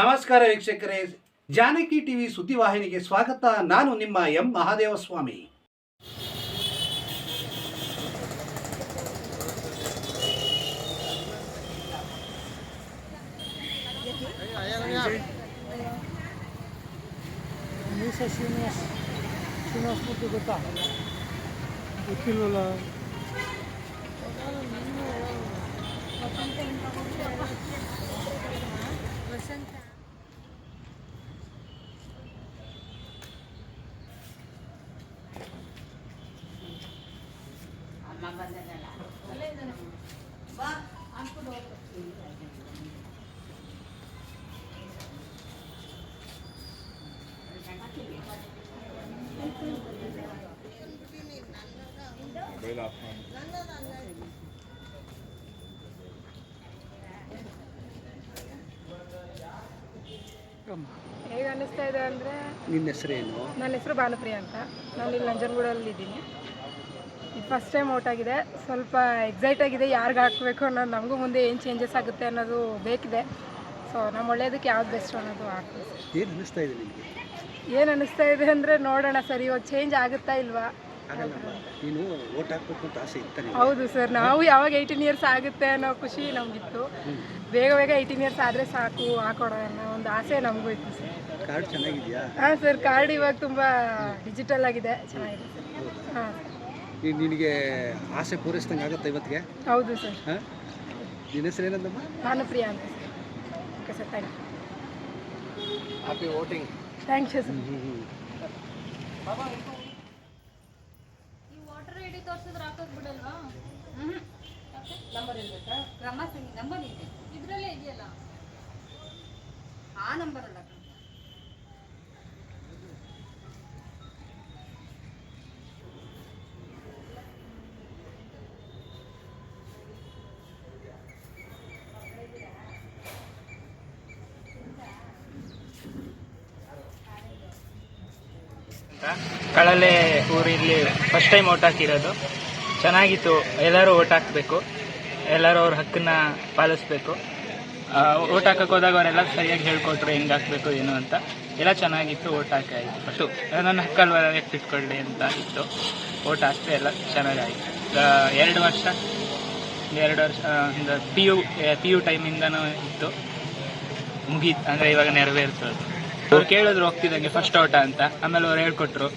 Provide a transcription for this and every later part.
ನಮಸ್ಕಾರ ವೀಕ್ಷಕರೇ ಜಾನಕಿ ಟಿವಿ ಸುದ್ದಿವಾಹಿನಿಗೆ ಸ್ವಾಗತ ನಾನು ನಿಮ್ಮ ಎಂ ಮಹಾದೇವಸ್ವಾಮಿ ಗೊತ್ತಾ ಗೊತ್ತಿಲ್ವಲ್ಲ ಹೇಗೆ ಅನ್ನಿಸ್ತಾ ಇದೆ ಅಂದರೆ ನಿನ್ನ ಹೆಸರೇನು? ನನ್ನ ಹೆಸರು ಭಾನುಪ್ರಿಯ ಅಂತ. ನಾನು ಇಲ್ಲಿ ನಂಜನಗೂಡಲ್ಲಿ ಇದ್ದೀನಿ ಇದು ಫಸ್ಟ್ ಟೈಮ್ ಔಟ್ ಆಗಿದೆ. ಸ್ವಲ್ಪ ಎಕ್ಸೈಟ್ ಆಗಿದೆ. ಯಾರಿಗೆ ಹಾಕಬೇಕು ಅನ್ನೋದು ನಮಗೂ ಮುಂದೆ ಏನು ಚೇಂಜಸ್ ಆಗುತ್ತೆ ಅನ್ನೋದು ಬೇಕಿದೆ. ಸೊ ನಮ್ಮ ಒಳ್ಳೆಯದಕ್ಕೆ ಯಾವ್ದು ಬೆಸ್ಟ್ ಅನ್ನೋದು ಹಾಕ್ತೀವಿ ಏನು ಅನ್ನಿಸ್ತಾ ಇದೆ ನಿಮಗೆ? ಏನು ಅನ್ನಿಸ್ತಾ ಇದೆ ಅಂದರೆ ನೋಡೋಣ ಸರ್ ಇವಾಗ ಚೇಂಜ್ ಆಗುತ್ತಾ ಇಲ್ವಾ? ನೀನು ಓಟ್ ಹಾಕ್ಬೇಕು ಅಂತ ಆಸೆ ಇತ್ತ ಹೌದು ಸರ್ ನಾವು ಯಾವಾಗ ಏಯ್ಟೀನ್ ಇಯರ್ಸ್ ಆಗುತ್ತೆ ಅನ್ನೋ ಖುಷಿ ನಮಗಿತ್ತು. ಬೇಗ ಬೇಗ ಏಯ್ಟೀನ್ ಇಯರ್ಸ್ ಆದರೆ ಸಾಕು ಹಾಕೋಣ ಅನ್ನೋ ಒಂದು ಆಸೆ ನಮಗೂ ಇತ್ತು ಸರ್. ಕಾರ್ಡ್ ಚೆನ್ನಾಗಿದೆಯಾ? ಹಾಂ ಸರ್ ಕಾರ್ಡ್ ಇವಾಗ ತುಂಬ ಡಿಜಿಟಲ್ ಆಗಿದೆ. ಚೆನ್ನಾಗಿದೆ ಸರ್. ಹಾಂ ನಿನಗೆ ಆಸೆ ಪೂರೈಸಿದಂಗೆ ಆಗುತ್ತೆ ಇವತ್ತಿಗೆ? ಹೌದು ಸರ್. ಹಾಂ? ನಿನ್ನ ಹೆಸರು ಏನಂದಮ್ಮ ಭಾನುಪ್ರಿಯ ಅಂತ sir. Okay sir thank you happy voting thank you sir ಈ ವಾಟರ್ ಐಡಿ ತೋರ್ಸಿದ್ರೆ ಹಾಕೋದ್ ಬಿಡಲ್ವಾ? ನಂಬರ್ ಇರಬೇಕಾ ಕ್ರಮ ಸಂಖ್ಯೆ ನಂಬರ್ ಇದೆ. ಇದರಲ್ಲೇ ಇದೆಯಲ್ಲ? ಆ ನಂಬರ್ ಅಲ್ಲ. ಕಳಲೆ ಊರಿಲ್ಲಿ ಫಸ್ಟ್ ಟೈಮ್ ಓಟ್ ಹಾಕಿರೋದು. ಚೆನ್ನಾಗಿತ್ತು. ಎಲ್ಲರೂ ಓಟ್ ಹಾಕಬೇಕು. ಎಲ್ಲರೂ ಅವ್ರ ಹಕ್ಕನ್ನ ಪಾಲಿಸ್ಬೇಕು. ಓಟ್ ಹಾಕಕ್ಕೆ ಹೋದಾಗ ಅವರೆಲ್ಲ ಸರಿಯಾಗಿ ಹೇಳ್ಕೊಟ್ರು ಹೆಂಗೆ ಹಾಕಬೇಕು, ಏನು ಅಂತ. ಎಲ್ಲ ಚೆನ್ನಾಗಿತ್ತು ಓಟ್ ಹಾಕಾಯಿತು ಫಸ್ಟು ನನ್ನ ಹಕ್ಕಲ್ವ ಇಟ್ಕೊಳ್ಳಿ ಅಂತ ಇತ್ತು. ಓಟ್ ಹಾಕ್ತೆ ಎಲ್ಲ ಚೆನ್ನಾಗಾಯಿತು. ಎರಡು ವರ್ಷ ಎರಡು ವರ್ಷ ಪಿ ಯು ಪಿ ಯು ಟೈಮಿಂದನೂ ಇತ್ತು. ಮುಗೀತು, ಅಂದರೆ ಇವಾಗ ನೆರವೇರ್ತದೆ ಅವ್ರು ಕೇಳಿದ್ರು ಹೋಗ್ತಿದ್ದಂಗೆ ಫಸ್ಟ್ ಔಟ ಅಂತ. ಆಮೇಲೆ ಅವ್ರು ಹೇಳ್ಕೊಟ್ರು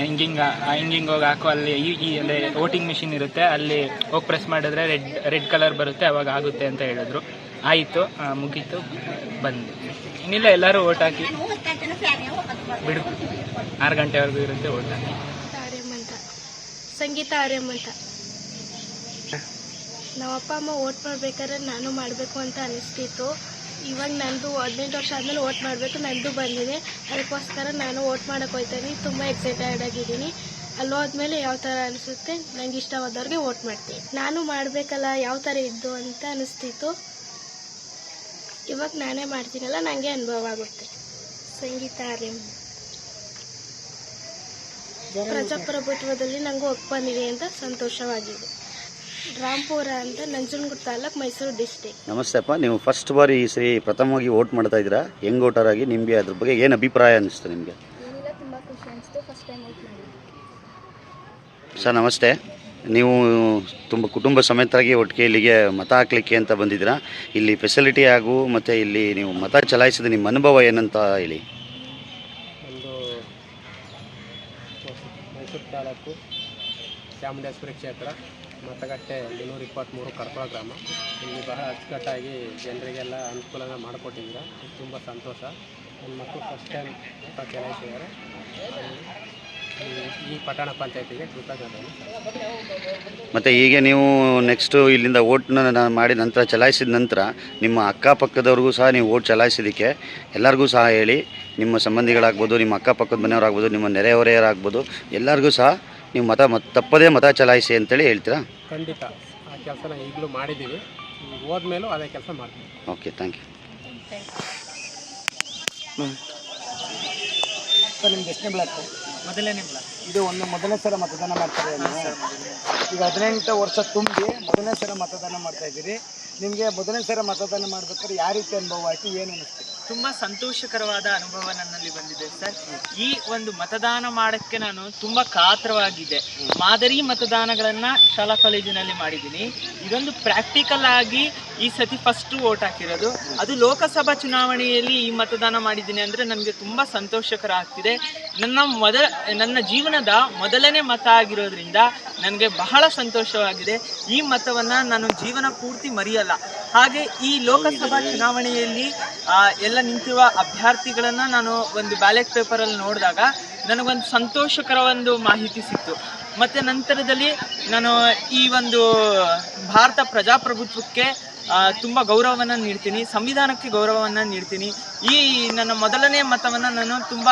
ಹಿಂಗಿಂಗ ಹಿಂಗಿಂಗ್ ಹೋಗಿ ಹಾಕೋ ಅಲ್ಲಿ ಈ ಈ ಅಂದರೆ ವೋಟಿಂಗ್ ಮಿಷಿನ್ ಇರುತ್ತೆ ಅಲ್ಲಿ ಹೋಗಿ ಪ್ರೆಸ್ ಮಾಡಿದ್ರೆ ರೆಡ್ ರೆಡ್ ಕಲರ್ ಬರುತ್ತೆ ಅವಾಗ ಆಗುತ್ತೆ ಅಂತ ಹೇಳಿದ್ರು. ಆಯಿತು ಮುಗೀತು ಬಂದು. ಇನ್ನಿಲ್ಲ ಎಲ್ಲರೂ ಓಟ್ ಹಾಕಿ. ಬಿಡು. ಆರು ಗಂಟೆವರೆಗೂ ಇರುತ್ತೆ ಓಟ್ ಹಾಕಿ. ಅಂತ. ಸಂಗೀತ ಆರ್ಯಮಂತ ಅಂತ. ನಮ್ಮ ಅಪ್ಪ ಅಮ್ಮ ಓಟ್ ಮಾಡ್ಬೇಕಾದ್ರೆ ನಾನು ಮಾಡಬೇಕು ಅಂತ ಅನಿಸ್ತಿತ್ತು. ಇವಾಗ ನಂದು ಹದಿನೆಂಟು ವರ್ಷ ಆದಮೇಲೆ ಓಟ್ ಮಾಡಬೇಕು, ನಂದು ಬಂದಿದೆ. ಅದಕ್ಕೋಸ್ಕರ ನಾನು ಓಟ್ ಮಾಡೋಕ್ಕೆ ಹೋಗ್ತೀನಿ. ತುಂಬ ಎಕ್ಸೈಟೆಡ್ ಆಗಿದ್ದೀನಿ. ಅಲ್ಲಿ ಹೋದ್ಮೇಲೆ ಯಾವ ಥರ ಅನಿಸುತ್ತೆ? ನಂಗೆ ಇಷ್ಟವಾದವ್ರಿಗೆ ಓಟ್ ಮಾಡ್ತೀನಿ. ನಾನು ಮಾಡಬೇಕಲ್ಲ, ಯಾವ ಥರ ಇದ್ದು ಅಂತ ಅನಿಸ್ತಿತ್ತು. ಇವಾಗ ನಾನೇ ಮಾಡ್ತೀನಲ್ಲ ನನಗೆ ಅನುಭವ ಆಗುತ್ತೆ. ಸಂಗೀತ ಆರ್ಯಮ್ ಪ್ರಜಾಪ್ರಭುತ್ವದಲ್ಲಿ ನಂಗೆ ಒಪ್ಪಂದಿದೆ ಅಂತ ಸಂತೋಷವಾಗಿದೆ. ರಾಂಪುರ ಅಂತ ನಂಜನಗೂಡು ತಾಲೂಕು ಮೈಸೂರು ಡಿಸ್ಟಿಕ್ ನಮಸ್ತೆ ಅಪ್ಪ ನೀವು ಫಸ್ಟ್ ಬಾರಿ ಈ ಸರಿ ಪ್ರಥಮವಾಗಿ ವೋಟ್ ಮಾಡ್ತಾ ಇದ್ದೀರಾ? ಹೆಂಗ್ ವೋಟರ್ ಆಗಿ ನಿಮಗೆ ಅದ್ರ ಬಗ್ಗೆ ಏನು ಅಭಿಪ್ರಾಯ ಅನಿಸ್ತು ನಿಮಗೆ? ಏನಿಲ್ಲ ತುಂಬ ಖುಷಿ ಅನಿಸ್ತು ಫಸ್ಟ್ ಟೈಮ್ ವೋಟ್ ಮಾಡಿ ಸರ್ ನಮಸ್ತೆ. ನೀವು ತುಂಬ ಕುಟುಂಬ ಸಮೇತರಾಗಿ ಒಟ್ಟಿಗೆ ಇಲ್ಲಿಗೆ ಮತ ಹಾಕ್ಲಿಕ್ಕೆ ಅಂತ ಬಂದಿದ್ದೀರಾ? ಇಲ್ಲಿ ಫೆಸಿಲಿಟಿ ಹಾಗೂ ಮತ್ತು ಇಲ್ಲಿ ನೀವು ಮತ ಚಲಾಯಿಸಿದ ನಿಮ್ಮ ಅನುಭವ ಏನಂತ ಹೇಳಿ. ಒಂದು ಮೈಸೂರು ತಾಲೂಕು ಚಾಮುಂಡೇಶ್ವರಿ ಕ್ಷೇತ್ರ. ಮತಗಟ್ಟೆ ಮುನ್ನೂರ ಇಪ್ಪತ್ತ್ಮೂರು ಕರ್ಕೊಳ ಗ್ರಾಮ. ಇಲ್ಲಿ ಬಹಳ ಅಚ್ಚುಕಟ್ಟಾಗಿ ಜನರಿಗೆಲ್ಲ ಅನುಕೂಲನ ಮಾಡಿಕೊಟ್ಟಿದ್ದೀರ. ತುಂಬ ಸಂತೋಷ. ನನ್ನ ಮಕ್ಕಳು ಫಸ್ಟ್ ಟೈಮ್ ಚಲಾಯಿಸಿದ್ದಾರೆ. ಈ- ಪಟ್ಟಣ ಪಂಚಾಯತಿಗೆ ಕೃತಜ್ಞತೆ ಮತ್ತು ಹೀಗೆ ನೀವು ನೆಕ್ಸ್ಟು ಇಲ್ಲಿಂದ ಓಟ್ನ ಮಾಡಿ ನಂತರ ಚಲಾಯಿಸಿದ ನಂತರ ನಿಮ್ಮ ಅಕ್ಕಪಕ್ಕದವ್ರಿಗೂ ಸಹ ನೀವು ಓಟ್ ಚಲಾಯಿಸಿದ್ದಕ್ಕೆ ಎಲ್ಲರಿಗೂ ಸಹ ಹೇಳಿ. ನಿಮ್ಮ ಸಂಬಂಧಿಗಳಾಗ್ಬೋದು, ನಿಮ್ಮ ಅಕ್ಕಪಕ್ಕದ ಮನೆಯವರಾಗ್ಬೋದು, ನಿಮ್ಮ ನೆರೆಹೊರೆಯವರಾಗ್ಬೋದು ಎಲ್ಲರಿಗೂ ಸಹ ನೀವು ಮತ ಮತ ತಪ್ಪದೇ ಮತ ಚಲಾಯಿಸಿ ಅಂತೇಳಿ ಹೇಳ್ತೀರಾ? ಖಂಡಿತ. ಆ ಕೆಲಸನ ಈಗಲೂ ಮಾಡಿದ್ದೀವಿ. ಹೋದ್ಮೇಲೂ ಅದೇ ಕೆಲಸ ಮಾಡ್ತೀವಿ. ಓಕೆ ಥ್ಯಾಂಕ್ ಯು ಸರ್ ನಿಮ್ದು ಎಷ್ಟನೇ ಬ್ಲಾಕ್ ಮೊದಲನೇ ಬ್ಲಾಕ್ ಇದು ಒಂದು ಮೊದಲನೇ ಸಲ ಮತದಾನ ಮಾಡ್ತಾರೆ ಈಗ ಹದಿನೆಂಟು ವರ್ಷ ತುಂಬಿ ಮೊದಲನೇ ಸಲ ಮತದಾನ ಮಾಡ್ತಾ ಇದ್ದೀರಿ. ನಿಮಗೆ ಮೊದಲನೇ ಸಲ ಮತದಾನ ಮಾಡ್ಬೇಕಾದ್ರೆ ಯಾವ ರೀತಿ ಅನುಭವ ಆಯಿತು? ಏನು ಅನ್ನಿಸ್ತು ತುಂಬಾ ಸಂತೋಷಕರವಾದ ಅನುಭವ ನನ್ನಲ್ಲಿ ಬಂದಿದೆ ಸರ್. ಈ ಒಂದು ಮತದಾನ ಮಾಡಕ್ಕೆ ನಾನು ತುಂಬಾ ಕಾತರವಾಗಿದೆ. ಮಾದರಿ ಮತದಾನಗಳನ್ನ ಶಾಲಾ ಕಾಲೇಜಿನಲ್ಲಿ ಮಾಡಿದ್ದೀನಿ. ಇದೊಂದು ಪ್ರಾಕ್ಟಿಕಲ್ ಆಗಿ ಈ ಸತಿ ಫಸ್ಟ್ ವೋಟ್ ಹಾಕಿರೋದು. ಅದು ಲೋಕಸಭಾ ಚುನಾವಣೆಯಲ್ಲಿ ಈ ಮತದಾನ ಮಾಡಿದ್ದೀನಿ ಅಂದರೆ ನನಗೆ ತುಂಬ ಸಂತೋಷಕರ ಆಗ್ತಿದೆ ನನ್ನ ಮೊದಲ ನನ್ನ ಜೀವನದ ಮೊದಲನೇ ಮತ ಆಗಿರೋದ್ರಿಂದ ನನಗೆ ಬಹಳ ಸಂತೋಷವಾಗಿದೆ. ಈ ಮತವನ್ನು ನಾನು ಜೀವನ ಪೂರ್ತಿ ಮರೆಯಲ್ಲ. ಹಾಗೆ ಈ ಲೋಕಸಭಾ ಚುನಾವಣೆಯಲ್ಲಿ ಎಲ್ಲ ನಿಂತಿರುವ ಅಭ್ಯರ್ಥಿಗಳನ್ನು ನಾನು ಒಂದು ಬ್ಯಾಲೆಟ್ ಪೇಪರಲ್ಲಿ ನೋಡಿದಾಗ ನನಗೊಂದು ಸಂತೋಷಕರ ಒಂದು ಮಾಹಿತಿ ಸಿಕ್ತು. ಮತ್ತು ನಂತರದಲ್ಲಿ ನಾನು ಈ ಒಂದು ಭಾರತ ಪ್ರಜಾಪ್ರಭುತ್ವಕ್ಕೆ ತುಂಬ ಗೌರವವನ್ನು ನೀಡ್ತೀನಿ. ಸಂವಿಧಾನಕ್ಕೆ ಗೌರವವನ್ನು ನೀಡ್ತೀನಿ. ಈ ನನ್ನ ಮೊದಲನೇ ಮತವನ್ನು ನಾನು ತುಂಬ,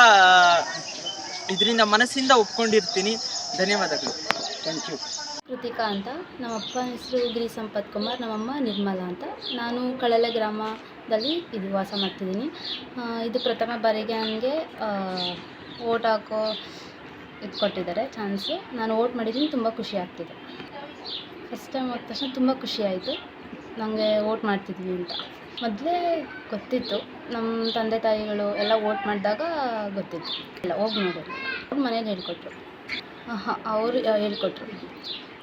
ಇದರಿಂದ ಮನಸ್ಸಿಂದ ಒಪ್ಕೊಂಡಿರ್ತೀನಿ. ಧನ್ಯವಾದಗಳು. ಥ್ಯಾಂಕ್ ಯು ಕೃತಿಕಾ ಅಂತ. ನಮ್ಮ ಅಪ್ಪನ ಹೆಸರು ಗಿರಿ ಸಂಪತ್ ಕುಮಾರ್, ನಮ್ಮಮ್ಮ ನಿರ್ಮಲಾ ಅಂತ. ನಾನು ಕಳಲೆ ಗ್ರಾಮದಲ್ಲಿ ಇದು ವಾಸ ಮಾಡ್ತಿದ್ದೀನಿ. ಇದು ಪ್ರಥಮ ಬಾರಿಗೆ ನನಗೆ ಓಟ್ ಹಾಕೋ, ಇದು ಕೊಟ್ಟಿದ್ದಾರೆ, ಚಾನ್ಸು. ನಾನು ಓಟ್ ಮಾಡಿದ್ದೀನಿ, ತುಂಬ ಖುಷಿ ಆಗ್ತಿದೆ. ಫಸ್ಟ್ ಟೈಮ್ ಹೋದ ತಕ್ಷಣ ತುಂಬ ಖುಷಿ ಆಯಿತು. ನನಗೆ ಓಟ್ ಮಾಡ್ತಿದ್ವಿ ಅಂತ. ಮೊದಲೇ ಗೊತ್ತಿತ್ತು. ನಮ್ಮ ತಂದೆ ತಾಯಿಗಳು ಎಲ್ಲ ಓಟ್ ಮಾಡಿದಾಗ ಗೊತ್ತಿತ್ತು. ಇಲ್ಲ, ಹೋಗಿ ನೋಡೋರು ಅವ್ರು ಮನೇಲಿ ಹೇಳ್ಕೊಟ್ರು. ಹಾಂ ಅವರು ಹೇಳ್ಕೊಟ್ರು.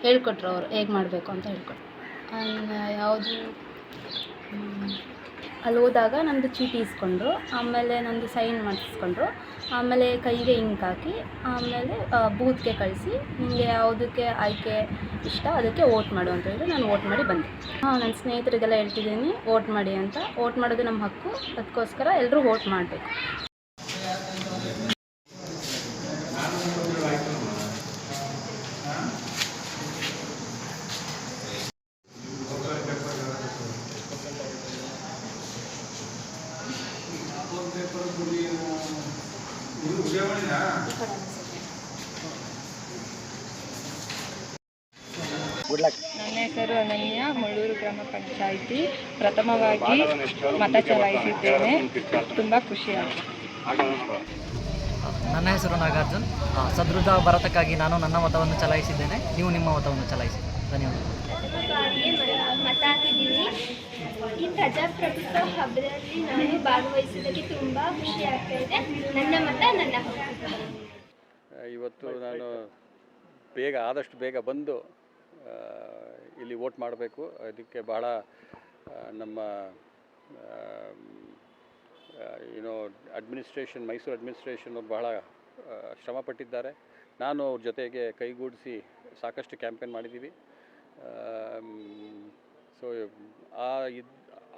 ಹೇಳ್ಕೊಟ್ರು ಅವರು ಹೇಗೆ ಮಾಡಬೇಕು ಅಂತ ಹೇಳ್ಕೊಟ್ರು. ಯಾವುದು? ಅಲ್ಲಿ ಹೋದಾಗ ನಂದು ಚೀಟಿ ಇಸ್ಕೊಂಡ್ರು, ಆಮೇಲೆ ನಂದು ಸೈನ್ ಮಾಡಿಸ್ಕೊಂಡ್ರು, ಆಮೇಲೆ ಕೈಗೆ ಇಂಕ್ ಹಾಕಿ, ಆಮೇಲೆ ಬೂತ್ಗೆ ಕಳಿಸಿ ನಿಮಗೆ ಯಾವುದಕ್ಕೆ ಆಯ್ಕೆ ಇಷ್ಟ ಅದಕ್ಕೆ ವೋಟ್ ಮಾಡು ಅಂತ ಹೇಳಿದ್ರು. ನಾನು ವೋಟ್ ಮಾಡಿ ಬಂದೆ. ಹಾಂ ನನ್ನ ಸ್ನೇಹಿತರಿಗೆಲ್ಲ ಹೇಳ್ತಿದ್ದೀನಿ ವೋಟ್ ಮಾಡಿ ಅಂತ. ವೋಟ್ ಮಾಡೋದು ನಮ್ಮ ಹಕ್ಕು. ಅದಕ್ಕೋಸ್ಕರ ಎಲ್ಲರೂ ವೋಟ್ ಮಾಡಬೇಕು. ನನ್ನ ಹೆಸರು ಅನನ್ಯ ಮುಳ್ಳೂರು ಗ್ರಾಮ ಪಂಚಾಯಿತಿ. ಪ್ರಥಮವಾಗಿ ಮತ ಚಲಾಯಿಸಿದ್ದೇನೆ. ತುಂಬ ಖುಷಿಯಾಗಿದೆ ನನ್ನ ಹೆಸರು ನಾಗಾರ್ಜುನ್. ಸದೃಢ ಭಾರತಕ್ಕಾಗಿ ನಾನು ನನ್ನ ಮತವನ್ನು ಚಲಾಯಿಸಿದ್ದೇನೆ. ನೀವು ನಿಮ್ಮ ಮತವನ್ನು ಚಲಾಯಿಸಿ. ಧನ್ಯವಾದ ಈ ಪ್ರಜಾಪ್ರಭುತ್ವ ಹಬ್ಬದಲ್ಲಿ ನಾನು ಭಾಗವಹಿಸೋದಕ್ಕೆ ತುಂಬಾ ಖುಷಿ ಆಗ್ತಾ ಇದೆ. ನನ್ನ ಮತ ನನ್ನ ಇವತ್ತು ನಾನು ಬೇಗ, ಆದಷ್ಟು ಬೇಗ ಬಂದು ಇಲ್ಲಿ ವೋಟ್ ಮಾಡಬೇಕು. ಅದಕ್ಕೆ ಬಹಳ ನಮ್ಮ ಏನೋ ಅಡ್ಮಿನಿಸ್ಟ್ರೇಷನ್ ಮೈಸೂರು ಅಡ್ಮಿನಿಸ್ಟ್ರೇಷನ್ ಅವ್ರು ಬಹಳ ಶ್ರಮಪಟ್ಟಿದ್ದಾರೆ ನಾನು ಅವ್ರ ಜೊತೆಗೆ ಕೈಗೂಡಿಸಿ ಸಾಕಷ್ಟು ಕ್ಯಾಂಪೇನ್ ಮಾಡಿದ್ದೀವಿ. ಸೊ ಆ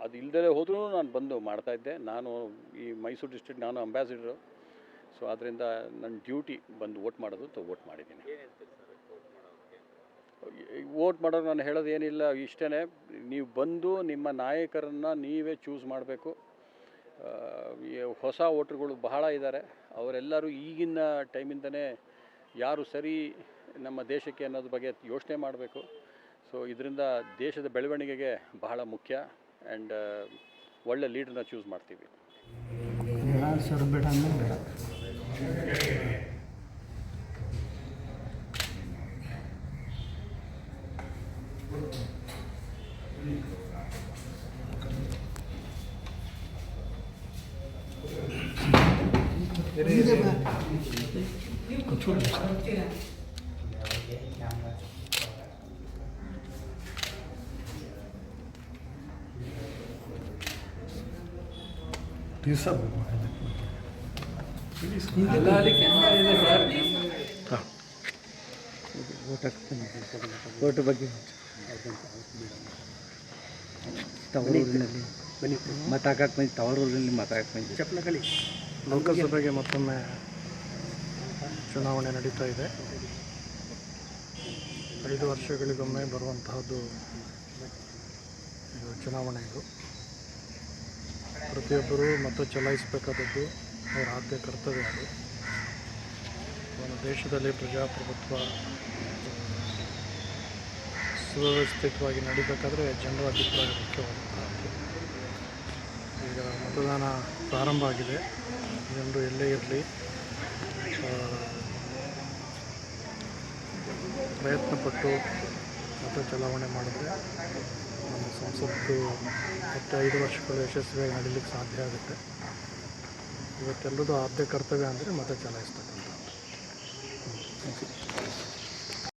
ಅದು ಇಲ್ಲದೇ ಹೋದ್ರೂ ನಾನು ಬಂದು ಮಾಡ್ತಾಯಿದ್ದೆ ನಾನು ಈ ಮೈಸೂರು ಡಿಸ್ಟ್ರಿಕ್ಟ್ ನಾನು ಅಂಬಾಸಿಡರು ಸೊ ಆದ್ದರಿಂದ ನನ್ನ ಡ್ಯೂಟಿ ಬಂದು ವೋಟ್ ಮಾಡೋದು ಅಂತ ವೋಟ್ ಮಾಡಿದ್ದೀನಿ. ವೋಟ್ ಮಾಡೋದು ನಾನು ಹೇಳೋದು ಏನಿಲ್ಲ ಇಷ್ಟೇ ನೀವು ಬಂದು ನಿಮ್ಮ ನಾಯಕರನ್ನು ನೀವೇ ಚೂಸ್ ಮಾಡಬೇಕು. ಹೊಸ ವೋಟ್ರುಗಳು ಬಹಳ ಇದ್ದಾರೆ. ಅವರೆಲ್ಲರೂ ಈಗಿನ ಟೈಮಿಂದನೇ ಯಾರು ಸರಿ ನಮ್ಮ ದೇಶಕ್ಕೆ ಅನ್ನೋದ್ರ ಬಗ್ಗೆ ಯೋಚನೆ ಮಾಡಬೇಕು. ಸೊ ಇದರಿಂದ ದೇಶದ ಬೆಳವಣಿಗೆಗೆ ಬಹಳ ಮುಖ್ಯ. ಆ್ಯಂಡ್ ಒಳ್ಳೆ ಲೀಡ್ರನ್ನ ಚೂಸ್ ಮಾಡ್ತೀವಿ. ಬೇಡ ಓಟ್ ಬಗ್ಗೆ ತವರೂರಿನಲ್ಲಿ ಮತ ಹಾಕಕ್ಕೆ ಬಂದು ತವರೂರಿನಲ್ಲಿ ಮತ ಹಾಕಕ್ಕೆ ಬಂದು ಚಪ್ಪಲಕಲಿ ಲೋಕಸಭೆಗೆ ಮತ್ತೊಮ್ಮೆ ಚುನಾವಣೆ ನಡೀತಾ ಇದೆ. ಐದು ವರ್ಷಗಳಿಗೊಮ್ಮೆ ಬರುವಂತಹದ್ದು ಚುನಾವಣೆ ಇದು. ಪ್ರತಿಯೊಬ್ಬರು ಮತ ಚಲಾಯಿಸಬೇಕಾದದ್ದು ಅವರ ಆದ್ಯ ಕರ್ತವ್ಯ ಅದು. ನಮ್ಮ ದೇಶದಲ್ಲಿ ಪ್ರಜಾಪ್ರಭುತ್ವ ಸುವ್ಯವಸ್ಥಿತವಾಗಿ ನಡೀಬೇಕಾದ್ರೆ ಜನರ ಅಭಿಪ್ರಾಯ ಮುಖ್ಯವಾಗುತ್ತೆ ಈಗ ಮತದಾನ ಪ್ರಾರಂಭ ಆಗಿದೆ. ಜನರು ಎಲ್ಲೇ ಇರಲಿ ಪ್ರಯತ್ನಪಟ್ಟು ಮತ ಚಲಾವಣೆ ಮಾಡಿದ್ರೆ ಸಂಸತ್ತು ಮತ್ತು ಐದು ವರ್ಷಗಳು ಯಶಸ್ವಿಯಾಗಿ ನಡೀಲಿಕ್ಕೆ ಸಾಧ್ಯ ಆಗುತ್ತೆ. ಇವತ್ತೆಲ್ಲದೂ ಆದ್ಯ ಕರ್ತವ್ಯ ಅಂದರೆ ಮತ ಚಲಾಯಿಸ್ತಕ್ಕಂಥ